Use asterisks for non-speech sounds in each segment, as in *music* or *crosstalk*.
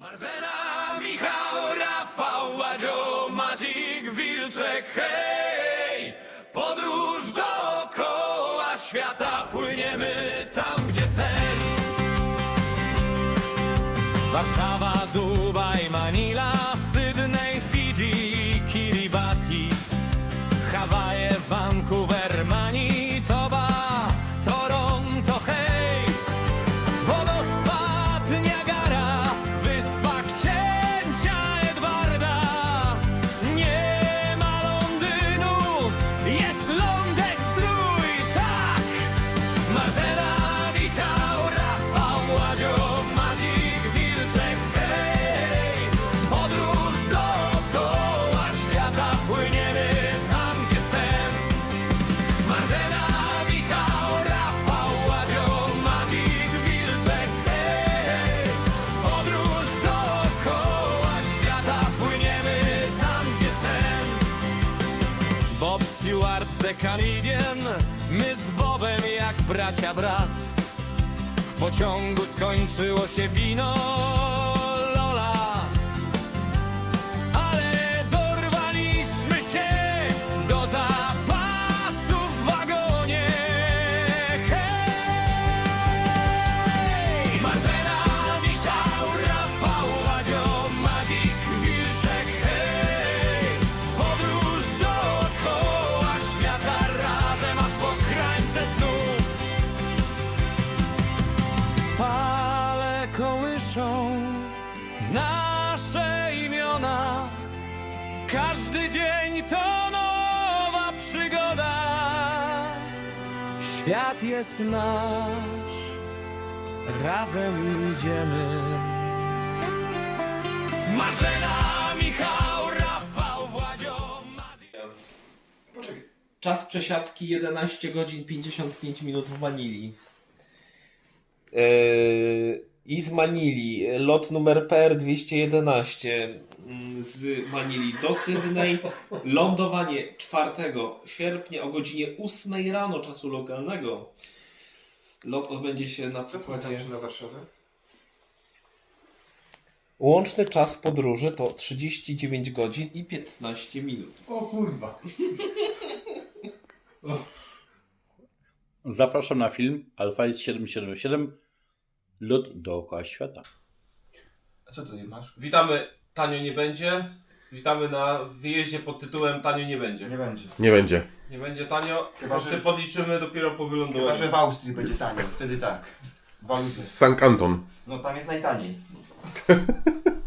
Marzena, Michał, Rafał, Ładzio, Madzik, Wilczek, hej! Podróż dookoła świata, płyniemy tam, gdzie sen. Warszawa, Dubaj, Manila, Sydney, Fidżi, Kiribati, Hawaje, Vancouver, W pociągu skończyło się wino Każdy dzień to nowa przygoda. Świat jest nasz, razem idziemy. Marzena, Michał, Rafał, Władzio, Mazik. Czas przesiadki 11 godzin 55 minut w Manili. Yy, I z Manili, lot numer PR 211 Mm, Z Manili do Sydney. Lądowanie 4 sierpnia o godzinie 8 rano czasu lokalnego. Lot odbędzie się na przykładzie. na Warszawę? Łączny czas podróży to 39 godzin i 15 minut. O kurwa. *laughs* Zapraszam na film Alfa 777 Lot dookoła świata. A co tutaj masz? Witamy, Tanio nie będzie. Witamy na wyjeździe pod tytułem Tanio nie będzie. Nie będzie. Nie będzie. Nie będzie tanio, Chyba, koszty że- podliczymy dopiero po Chyba, że wylądowaniu. w Austrii będzie tanio, wtedy tak. Waluty. Z Sankt Anton. No tam jest najtaniej. *laughs*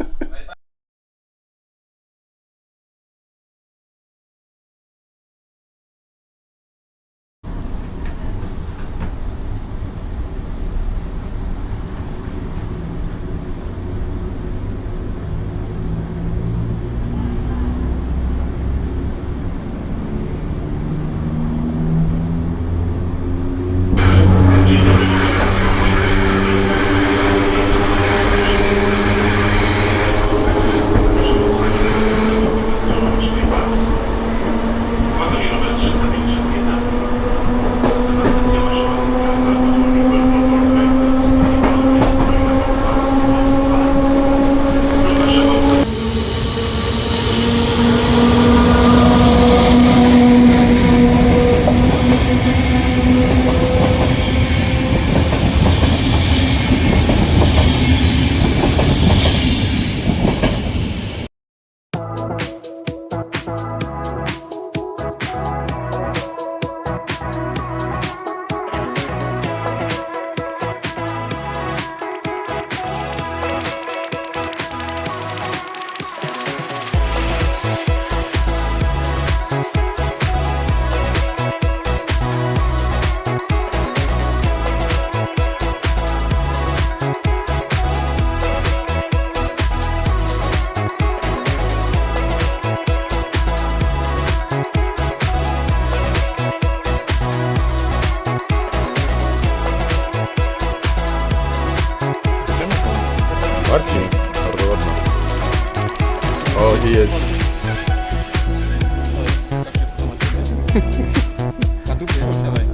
Na dupie, siadaj.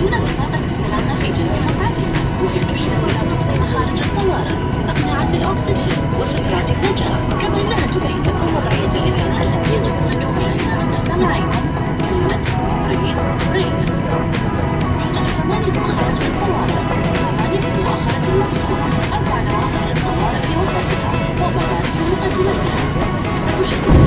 دون مسافة استلامنا في جميع الأماكن وفي الكشوفات زي مخارج الطوارئ أقنعة الأكسجين وسترات النجاة كما أنها تبين لكم وضعية الإنهاء التي يجب الرجوع إليها عند سماعكم كلمة بريس بريكس يوجد ثمانية مخارج للطوارئ ثمانية في مؤخرة المقصود أربع نوافذ للطوارئ في وسطها في مقدمتها ستوجد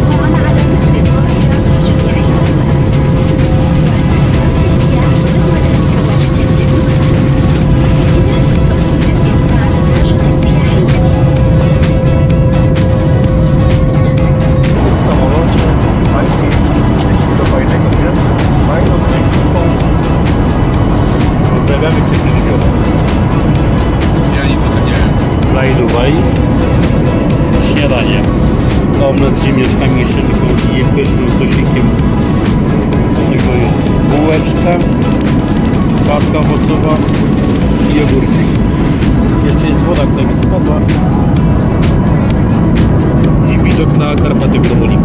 Karpaty w Rumunii.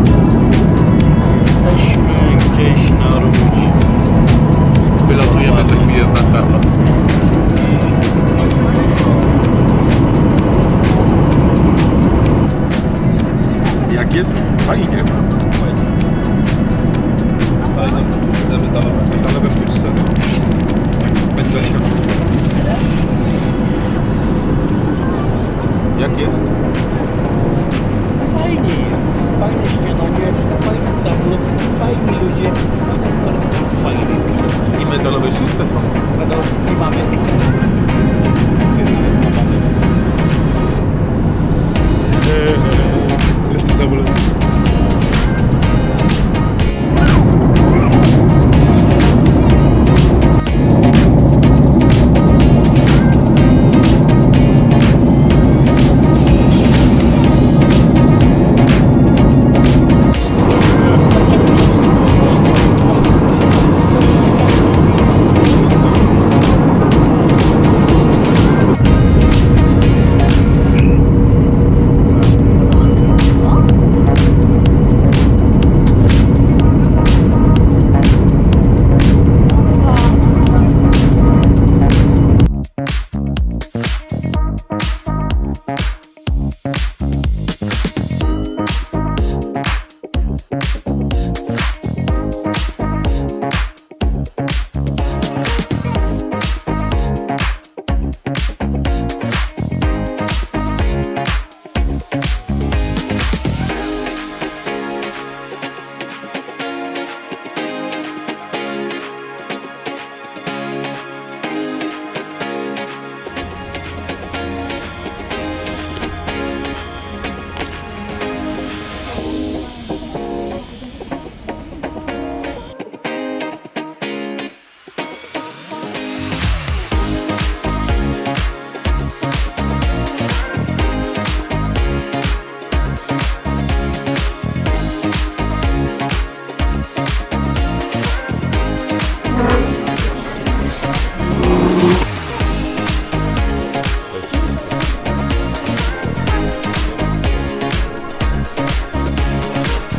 Jesteśmy gdzieś na Rumunii. Wylatujemy za chwilę z Karpat. Jak jest? Fajnie. Daj nam sztuczce metalowe. Metalowe sztuczce. Będę się. Jak jest? Fajnie jest. Fajne śniadanie, fajny samolot, fajni ludzie, fajne sprawy, fajny pies. I metalowe sztuczce są. I mamy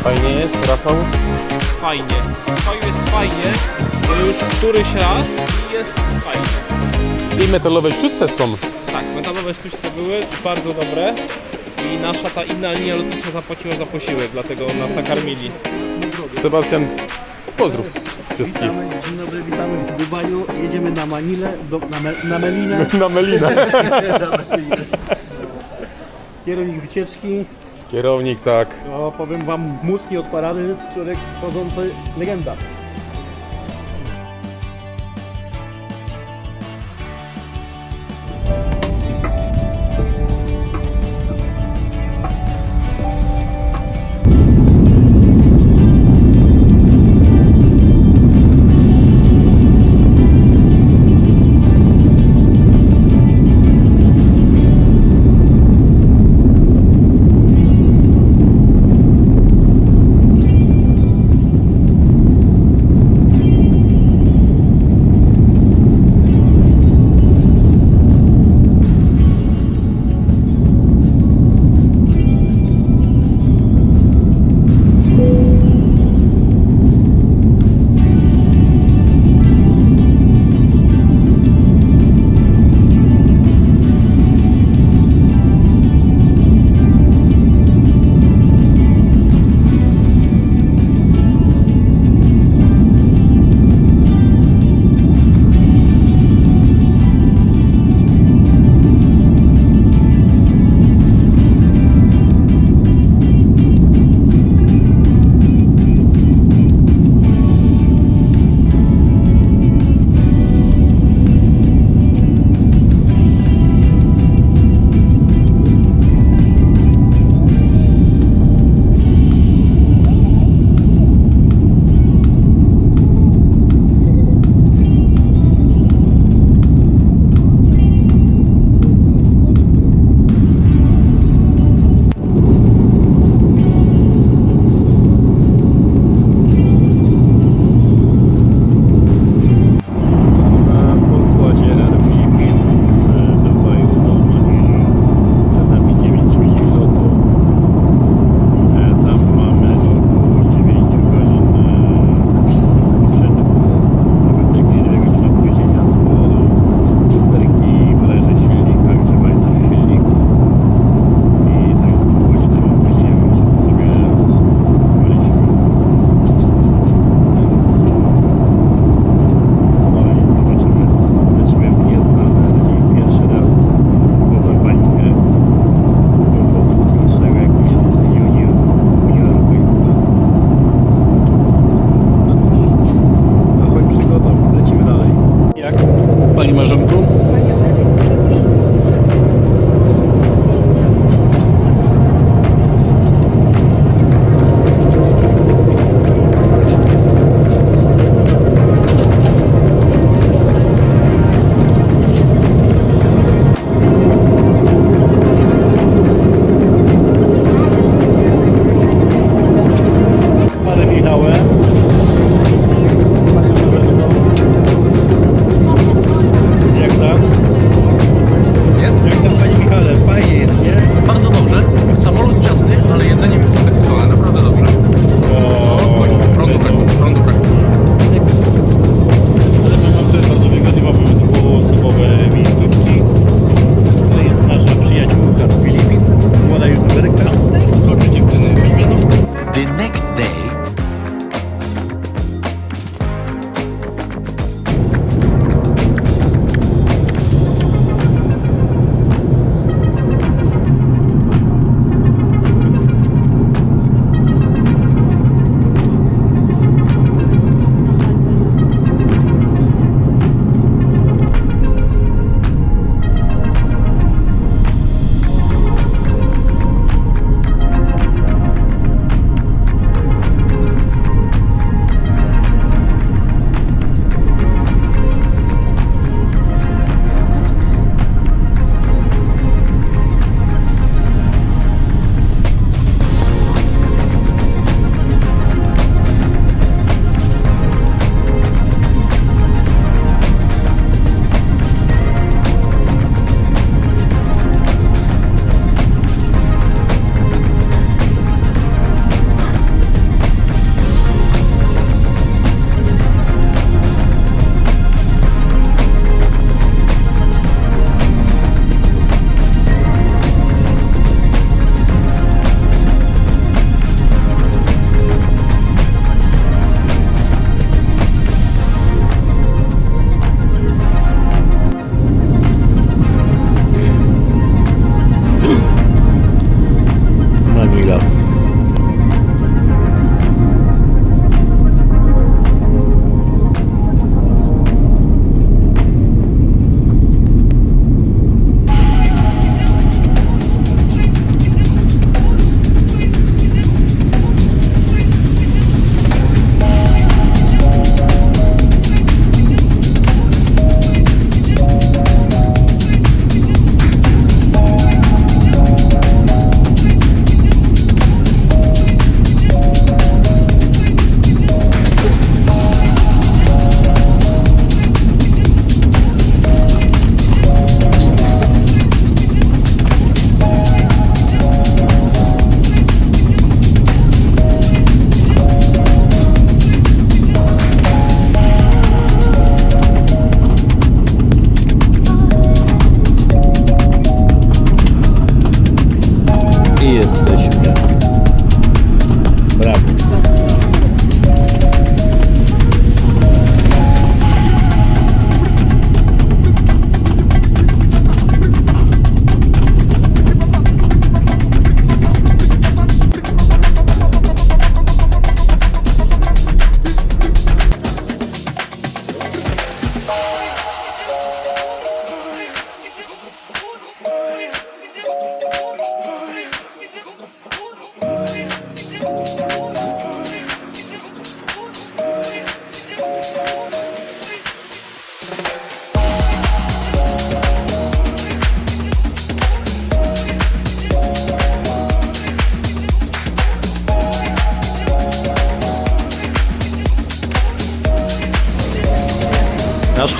Fajnie jest, Rafał? Fajnie. To jest fajnie, bo już któryś raz i jest fajnie. I metalowe sztuczce są. Tak, metalowe sztuczce były bardzo dobre i nasza ta inna linia lotnicza zapłaciła za posiłek, dlatego nas nakarmili. Sebastian, pozdrów wszystkich. Dzień dobry, witamy w Dubaju. Jedziemy na Manilę, do, na, Me, na Melinę. *laughs* *laughs* Na Melinę. Kierownik wycieczki. Kierownik, tak. O, powiem wam, mózg nieodparany, człowiek chodzący legenda.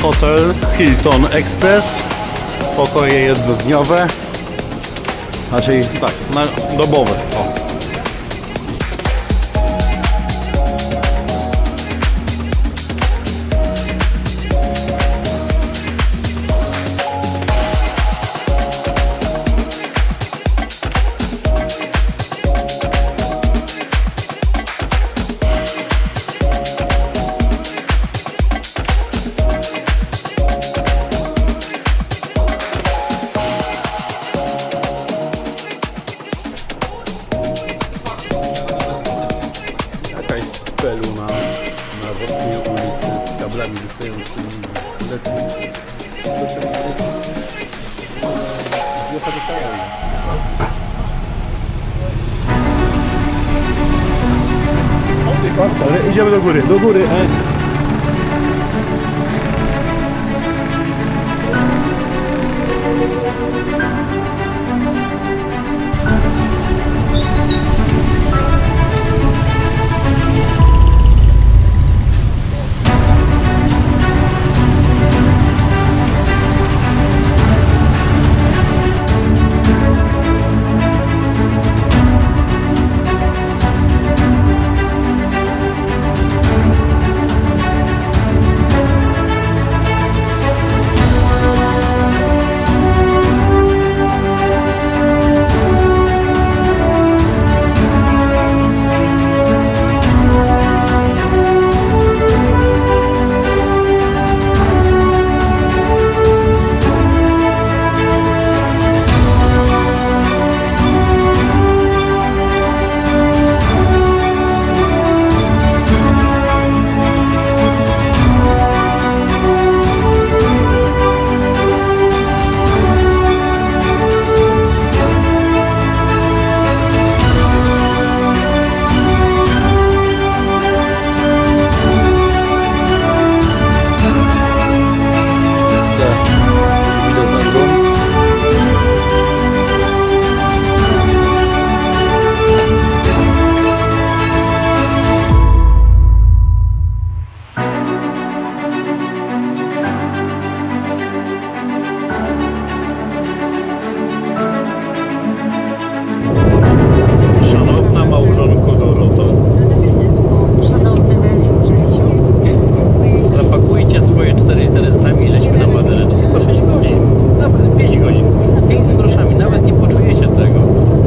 hotel Hilton Express. Pokoje jednodniowe, znaczy tak, na dobowe. O.